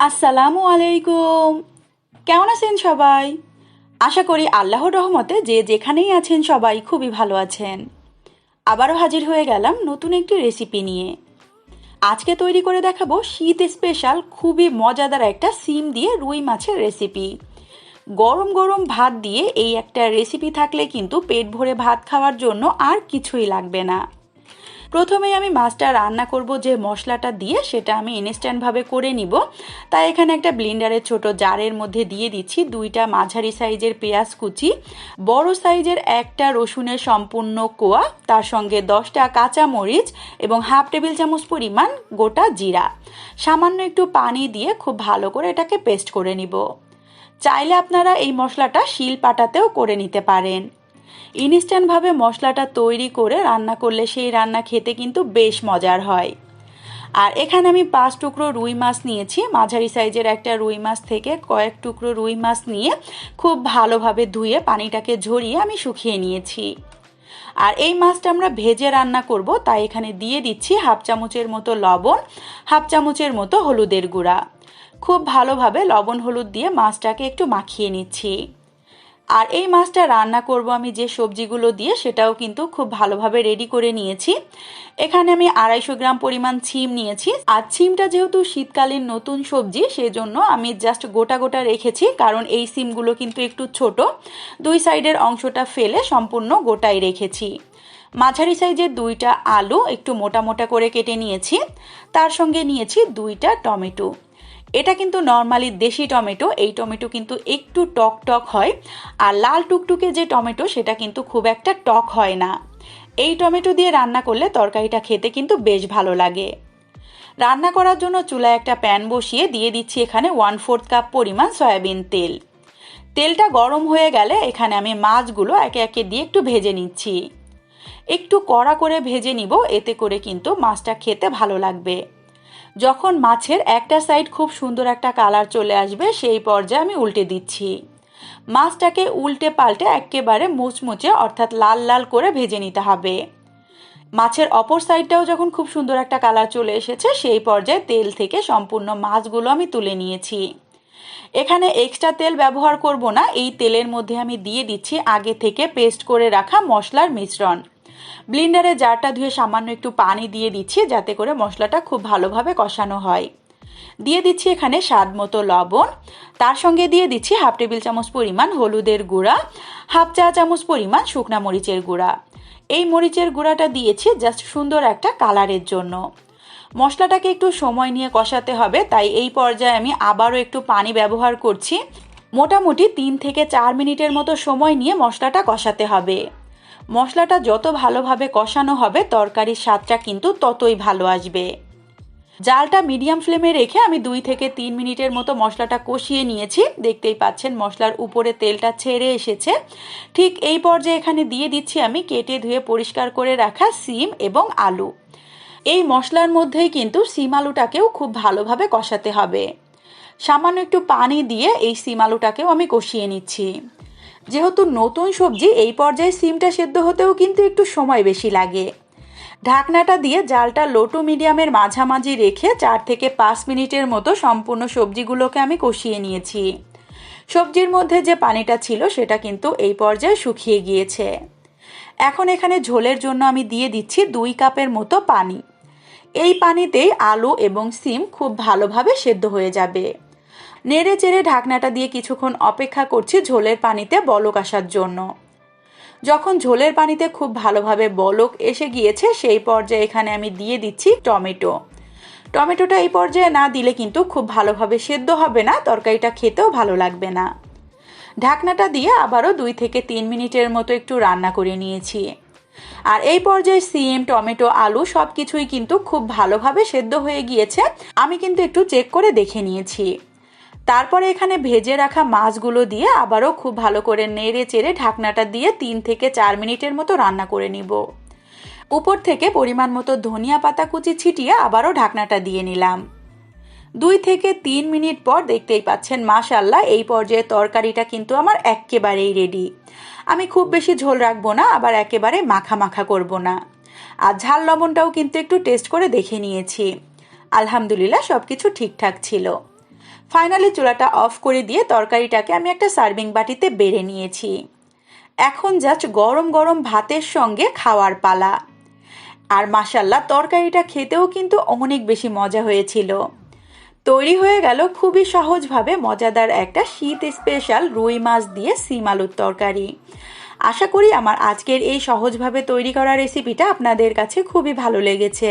আসসালামু আলাইকুম। কেমন আছেন সবাই? আশা করি আল্লাহর রহমতে যে যেখানেই আছেন সবাই খুবই ভালো আছেন। আবারও হাজির হয়ে গেলাম নতুন একটি রেসিপি নিয়ে। আজকে তৈরি করে দেখাবো শীত স্পেশাল খুবই মজাদার একটা সিম দিয়ে রুই মাছের রেসিপি গরম গরম ভাত দিয়ে এই একটা রেসিপি থাকলে কিন্তু পেট ভরে ভাত খাওয়ার জন্য আর কিছুই লাগবে না। প্রথমেই আমি মাছটা রান্না করব যে মশলাটা দিয়ে সেটা আমি ইনস্ট্যান্টভাবে করে নিব। তাই এখানে একটা ব্লিন্ডারের ছোট জারের মধ্যে দিয়ে দিচ্ছি দুইটা মাঝারি সাইজের পেঁয়াজ কুচি, বড় সাইজের একটা রসুনের সম্পূর্ণ কোয়া, তার সঙ্গে দশটা কাঁচা মরিচ এবং হাফ টেবিল চামচ পরিমাণ গোটা জিরা। সামান্য একটু পানি দিয়ে খুব ভালো করে এটাকে পেস্ট করে নিব। চাইলে আপনারা এই মশলাটা শিল পাটাতেও করে নিতে পারেন। ইনস্ট্যান্টভাবে মশলাটা তৈরি করে রান্না করলে সেই রান্না খেতে কিন্তু বেশ মজার হয়। আর এখানে আমি পাঁচ টুকরো রুই মাছ নিয়েছি। মাঝারি সাইজের একটা রুই মাছ থেকে কয়েক টুকরো রুই মাছ নিয়ে খুব ভালোভাবে ধুয়ে পানিটাকে ঝরিয়ে আমি শুকিয়ে নিয়েছি। আর এই মাছটা আমরা ভেজে রান্না করব, তাই এখানে দিয়ে দিচ্ছি হাফ চামচের মতো লবণ, হাফ চামচের মতো হলুদের গুঁড়া। খুব ভালোভাবে লবণ হলুদ দিয়ে মাছটাকে একটু মাখিয়ে নিচ্ছি। আর এই মাছটা রান্না করব আমি যে সবজিগুলো দিয়ে, সেটাও কিন্তু খুব ভালোভাবে রেডি করে নিয়েছি। এখানে আমি আড়াইশো গ্রাম পরিমাণ ছিম নিয়েছি। আর ছিমটা যেহেতু শীতকালীন নতুন সবজি সেই জন্য আমি জাস্ট গোটা গোটা রেখেছি, কারণ এই সিমগুলো কিন্তু একটু ছোট। দুই সাইডের অংশটা ফেলে সম্পূর্ণ গোটাই রেখেছি। মাঝারি সাইজের দুইটা আলু একটু মোটা মোটা করে কেটে নিয়েছি। তার সঙ্গে নিয়েছি দুইটা টমেটো। এটা কিন্তু নর্মালি দেশি টমেটো, এই টমেটো কিন্তু একটু টক টক হয় আর লাল টুকটুকে যে টমেটো, সেটা কিন্তু খুব একটা টক হয় না। এই টমেটো দিয়ে রান্না করলে তরকারিটা খেতে কিন্তু বেশ ভালো লাগে। রান্না করার জন্য চুলায় একটা প্যান বসিয়ে দিয়ে দিচ্ছি এখানে ওয়ান ফোর্থ কাপ পরিমাণ সয়াবিন তেল। তেলটা গরম হয়ে গেলে এখানে আমি মাছগুলো একে একে দিয়ে একটু ভেজে নিচ্ছি। একটু কড়া করে ভেজে নিব, এতে করে কিন্তু মাছটা খেতে ভালো লাগবে। যখন মাছের একটা সাইড খুব সুন্দর একটা কালার চলে আসবে, সেই পর্যায়ে আমি উল্টে দিচ্ছি। মাছটাকে উল্টে পাল্টে একেবারে মুচমুচে, অর্থাৎ লাল লাল করে ভেজে নিতে হবে। মাছের অপর সাইডটাও যখন খুব সুন্দর একটা কালার চলে এসেছে, সেই পর্যায়ে তেল থেকে সম্পূর্ণ মাছগুলো আমি তুলে নিয়েছি। এখানে এক্সট্রা তেল ব্যবহার করব না, এই তেলের মধ্যে আমি দিয়ে দিচ্ছি আগে থেকে পেস্ট করে রাখা মশলার মিশ্রণ। ব্লিন্ডারে জারটা ধুয়ে সামান্য একটু পানি দিয়ে দিচ্ছি, যাতে করে মশলাটা খুব ভালোভাবে কষানো হয়। দিয়ে দিচ্ছি এখানে স্বাদ মতো লবণ। তার সঙ্গে দিয়ে দিচ্ছি হাফ টেবিল চামচ পরিমাণ হলুদের গুঁড়া, হাফ চা চামচ পরিমাণ শুকনা মরিচের গুঁড়া। এই মরিচের গুঁড়াটা দিয়েছি জাস্ট সুন্দর একটা কালারের জন্য। মশলাটাকে একটু সময় নিয়ে কষাতে হবে, তাই এই পর্যায়ে আমি আবারও একটু পানি ব্যবহার করছি। মোটামুটি তিন থেকে চার মিনিটের মতো সময় নিয়ে মশলাটা কষাতে হবে। মশলাটা যত ভালোভাবে কষানো হবে, তরকারির স্বাদটা কিন্তু ততই ভালো আসবে। জালটা মিডিয়াম ফ্লেমে রেখে আমি দুই থেকে তিন মিনিটের মতো মশলাটা কষিয়ে নিয়েছি। দেখতেই পাচ্ছেন মশলার উপরে তেলটা ছেড়ে এসেছে। ঠিক এই পর্যায়ে এখানে দিয়ে দিচ্ছি আমি কেটে ধুয়ে পরিষ্কার করে রাখা সিম এবং আলু। এই মশলার মধ্যেই কিন্তু সিম আলুটাকেও খুব ভালোভাবে কষাতে হবে। সামান্য একটু পানি দিয়ে এই সিম আলুটাকেও আমি কষিয়ে নিচ্ছি। যেহেতু নতুন সবজি, এই পর্যায়ে সিমটা সেদ্ধ হতেও কিন্তু একটু সময় বেশি লাগে। ঢাকনাটা দিয়ে জালটা লো টু মিডিয়ামের মাঝামাঝি রেখে চার থেকে পাঁচ মিনিটের মতো সম্পূর্ণ সবজিগুলোকে আমি কষিয়ে নিয়েছি। সবজির মধ্যে যে পানিটা ছিল, সেটা কিন্তু এই পর্যায়ে শুকিয়ে গিয়েছে। এখন এখানে ঝোলের জন্য আমি দিয়ে দিচ্ছি দুই কাপের মতো পানি। এই পানিতেই আলু এবং সিম খুব ভালোভাবে সেদ্ধ হয়ে যাবে। নেড়ে চেড়ে ঢাকনাটা দিয়ে কিছুক্ষণ অপেক্ষা করছি ঝোলের পানিতে বলক আসার জন্য। যখন ঝোলের পানিতে খুব ভালোভাবে বলক এসে গিয়েছে, সেই পর্যায়ে এখানে আমি দিয়ে দিচ্ছি টমেটো। টমেটোটা এই পর্যায়ে না দিলে কিন্তু খুব ভালোভাবে সেদ্ধ হবে না, তরকারিটা খেতেও ভালো লাগবে না। ঢাকনাটা দিয়ে আবারও দুই থেকে তিন মিনিটের মতো একটু রান্না করে নিয়েছি। আর এই পর্যায়ে সিম, টমেটো, আলু সব কিছুই কিন্তু খুব ভালোভাবে সেদ্ধ হয়ে গিয়েছে। আমি কিন্তু একটু চেক করে দেখে নিয়েছি। তারপরে এখানে ভেজে রাখা মাছগুলো দিয়ে আবারও খুব ভালো করে নেড়ে চেড়ে ঢাকনাটা দিয়ে তিন থেকে চার মিনিটের মতো রান্না করে নিব। উপর থেকে পরিমাণ মতো ধনিয়া পাতা কুচি ছিটিয়ে আবারও ঢাকনাটা দিয়ে নিলাম। দুই থেকে তিন মিনিট পর দেখতেই পাচ্ছেন মাশাল্লাহ এই পর্যায়ে তরকারিটা কিন্তু আমার একেবারেই রেডি। আমি খুব বেশি ঝোল রাখব না, আবার একেবারে মাখা মাখা করব না। আর ঝাল লবণটাও কিন্তু একটু টেস্ট করে দেখে নিয়েছি। আলহামদুলিল্লাহ সব কিছু ঠিকঠাক ছিল। ফাইনালি চুলাটা অফ করে দিয়ে তরকারিটাকে আমি একটা সার্ভিং বাটিতে বেড়ে নিয়েছি। এখন জাস্ট গরম গরম ভাতের সঙ্গে খাওয়ার পালা। আর মাসাল্লাহ তরকারিটা খেতেও কিন্তু অনেক বেশি মজা হয়েছিল। তৈরি হয়ে গেল খুবই সহজভাবে মজাদার একটা শীত স্পেশাল রুই মাছ দিয়ে সিম আলুর তরকারি। আশা করি আমার আজকের এই সহজভাবে তৈরি করা রেসিপিটা আপনাদের কাছে খুবই ভালো লেগেছে।